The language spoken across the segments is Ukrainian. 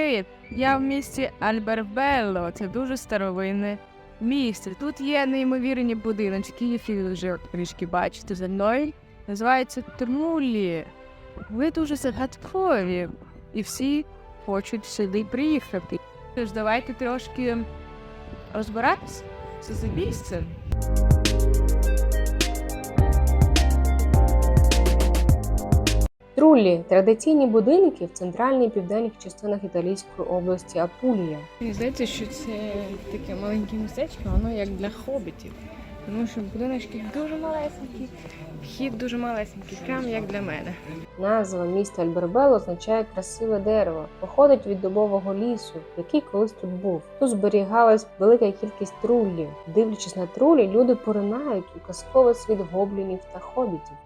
Привіт! Я в місті Альбербелло. Це дуже старовинне місце. Тут є неймовірні будиночки, які вже трішки бачите за мною. Називаються Трулі. Ви дуже загадкові, і всі хочуть сюди приїхати. Тож давайте трошки розбиратися Це за місце. Труллі традиційні будинки в центральній і південних частинах італійської області Апулія. Мені здається, що це таке маленьке містечко, воно як для хобітів. Тому що будиночки дуже малесенькі, вхід дуже малесенький, прямо як для мене. Назва міста Альбербело означає красиве дерево, походить від дубового лісу, який колись тут був. Тут зберігалась велика кількість труллів. Дивлячись на трулі, люди поринають у казковий світ гоблінів та хобітів.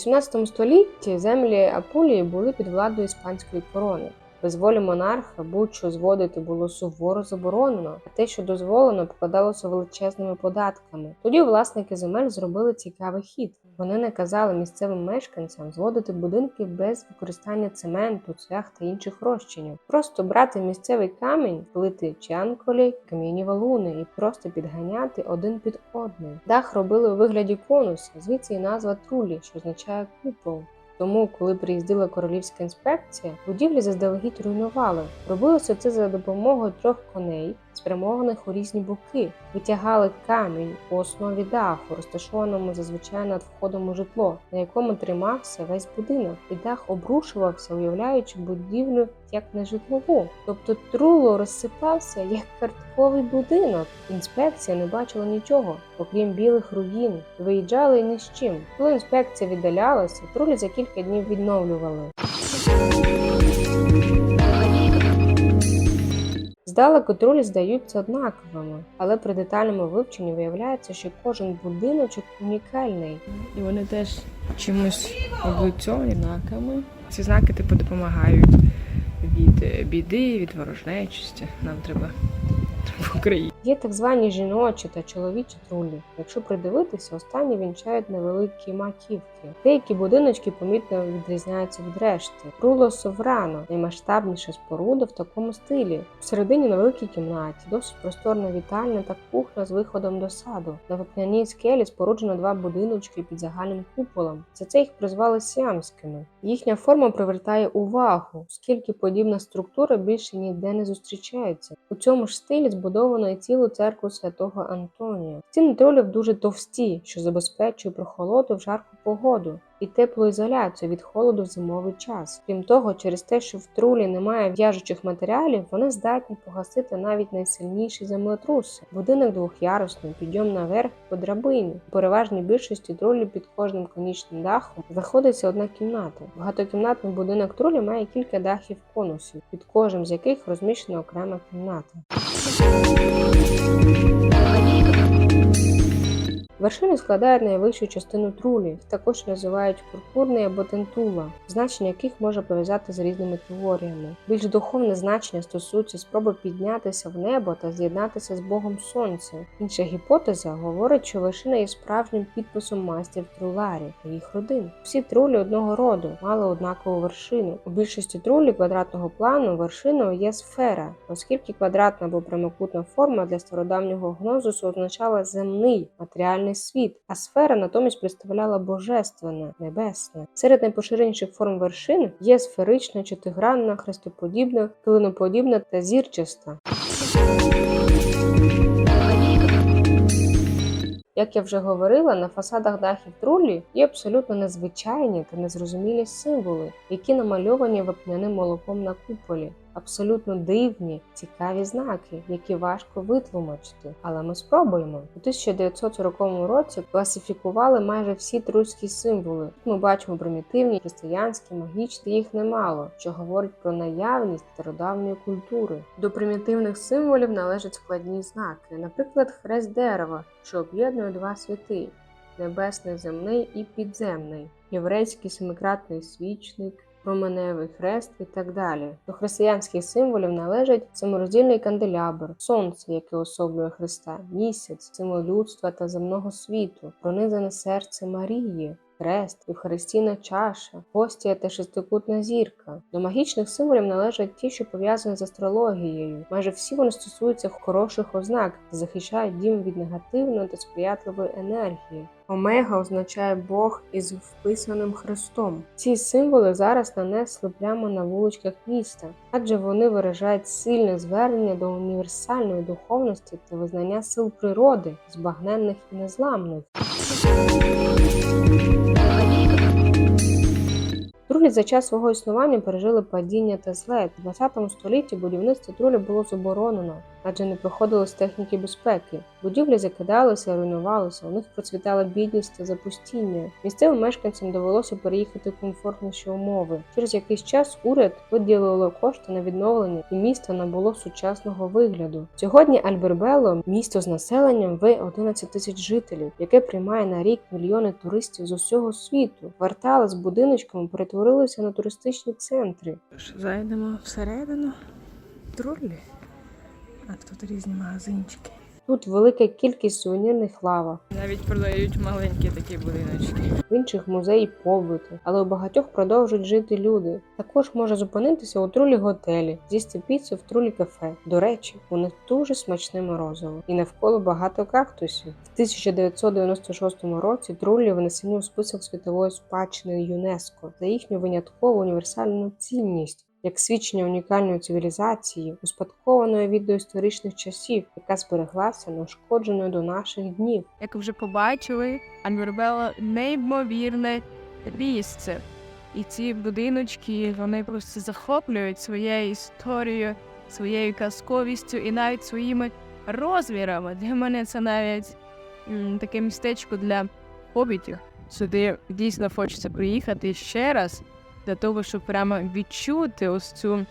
У 17 столітті землі Апулії були під владою іспанської корони. Без волі монарха будь-що зводити було суворо заборонено, а те, що дозволено, покладалося величезними податками. Тоді власники земель зробили цікавий хід. Вони наказали місцевим мешканцям зводити будинки без використання цементу, цвях та інших розчинів. Просто брати місцевий камінь, плити чанколі, кам'яні валуни і просто підганяти один під одним. Дах робили у вигляді конуса, звідси і назва трулі, що означає купол. Тому, коли приїздила королівська інспекція, будівлі заздалегідь руйнували. Робилося це за допомогою трьох коней, спрямованих у різні боки, витягали камінь у основі даху, розташованому зазвичай над входом у житло, на якому тримався весь будинок, і дах обрушувався, уявляючи будівлю як нежитлову. Тобто труло розсипався як картковий будинок. Інспекція не бачила нічого, окрім білих руїн, виїжджали ні з чим. Коли інспекція віддалялася, трулі за кілька днів відновлювали. Здалеку трулі здаються однаковими, але при детальному вивченні виявляється, що кожен будиночок унікальний. І вони теж чимось облицьовані знаками. Ці знаки типу допомагають від е, біди, від ворожнечості. Нам треба в Україні. Є так звані жіночі та чоловічі трулі. Якщо придивитися, останні вінчають невеликі маківки. Деякі будиночки помітно відрізняються від решти. Руло Соврано наймасштабніша споруда в такому стилі. Всередині на великій кімнаті, досить просторна вітальня та кухня з виходом до саду. На вапняній скелі споруджено два будиночки під загальним куполом. За це їх призвали сіамськими. Їхня форма привертає увагу, оскільки подібна структура більше ніде не зустрічається. У цьому ж стилі збудовано і цілу церкву святого Антонія. Стіни тролів дуже товсті, що забезпечує прохолоду в жарку погоду. І теплоізоляцію від холоду в зимовий час. Крім того, через те, що в трулі немає в'яжучих матеріалів, вони здатні погасити навіть найсильніші землетруси. Будинок двохярусний, підйом наверх по драбині. У переважній більшості трулів під кожним конічним дахом знаходиться одна кімната. Багатокімнатний будинок трулі має кілька дахів конусів, під кожним з яких розміщена окрема кімната. Thank you. Вершини складають найвищу частину трулі, також називають пурпурний або тентула, значення яких можна пов'язати з різними теоріями. Більш духовне значення стосується спроби піднятися в небо та з'єднатися з Богом Сонця. Інша гіпотеза говорить, що вершина є справжнім підписом майстрів труларі та їх родин. Всі трулі одного роду мали однакову вершину. У більшості трулі квадратного плану вершиною є сфера, оскільки квадратна або прямокутна форма для стародавнього гнозусу означала земний матеріальний світ, а сфера натомість представляла божественне, небесне. Серед найпоширеніших форм вершин є сферична, чотигранна, хрестоподібна, клиноподібна та зірчаста. Як я вже говорила, на фасадах дахів трулі є абсолютно незвичайні та незрозумілі символи, які намальовані вапняним молоком на куполі. Абсолютно дивні, цікаві знаки, які важко витлумачити. Але ми спробуємо. У 1940 році класифікували майже всі трульські символи. Ми бачимо примітивні, християнські, магічні, їх немало, що говорить про наявність стародавньої культури. До примітивних символів належать складні знаки, наприклад, хрест дерева, що об'єднує два світи небесний земний і підземний, єврейський семикратний свічник. Променевий хрест і так далі. До християнських символів належать самороздільний канделябр, сонце, яке особлює Христа, місяць, символ людства та земного світу, пронизане серце Марії, хрест, Євхаристійна чаша, гостія та шестикутна зірка. До магічних символів належать ті, що пов'язані з астрологією. Майже всі вони стосуються хороших ознак захищають дім від негативної та сприятливої енергії. Омега означає Бог із вписаним хрестом. Ці символи зараз нанесли прямо на вуличках міста, адже вони виражають сильне звернення до універсальної духовності та визнання сил природи, збагненних і незламних. Трулі за час свого існування пережили падіння та злет. У 20 столітті будівництво трулі було заборонено, адже не проходилось техніки безпеки. Будівлі закидалися, руйнувалися, у них процвітала бідність та запустіння. Місцевим мешканцям довелося переїхати в комфортніші умови. Через якийсь час уряд виділило кошти на відновлення, і місто набуло сучасного вигляду. Сьогодні Альбербело місто з населенням в 11 тисяч жителів, яке приймає на рік мільйони туристів з усього світу. Квартали з будиночками перетворилися на туристичні центри. Зайдемо всередину. Тролі. А тут різні магазинчики. Тут велика кількість сувенірних лавок, Навіть продають маленькі такі будиночки. в інших музеї побуту, але у багатьох продовжують жити люди. Також можна зупинитися у трулі готелі, з'їсти піцу в трулі кафе. До речі, у них дуже смачне морозиво, і навколо багато кактусів. В 1996 році трулі внесені у список світової спадщини ЮНЕСКО за їхню виняткову універсальну цінність. Як свідчення унікальної цивілізації, успадкованої від доісторичних часів, яка збереглася неушкодженою до наших днів. Як вже побачили, Альбербело неймовірне місце. І ці будиночки вони просто захоплюють своєю історією, своєю казковістю і навіть своїми розмірами. Для мене це навіть м, таке містечко для хобітів. Сюди дійсно хочеться приїхати ще раз для того, щоб прямо відчути ось цю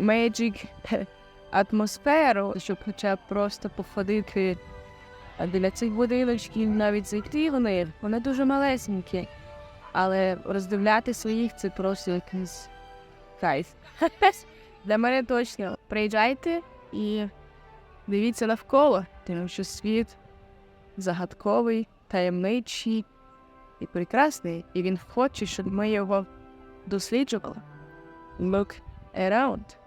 magic атмосферу, щоб хоча б просто походити біля цих будиночків навіть зайти в них, вони дуже малесенькі. Але роздивляти своїх це просто якийсь кайф. Для мене точно. Приїжджайте і дивіться навколо, тому що світ загадковий, таємничий і прекрасний, і він хоче, щоб ми його досліджували. Look around.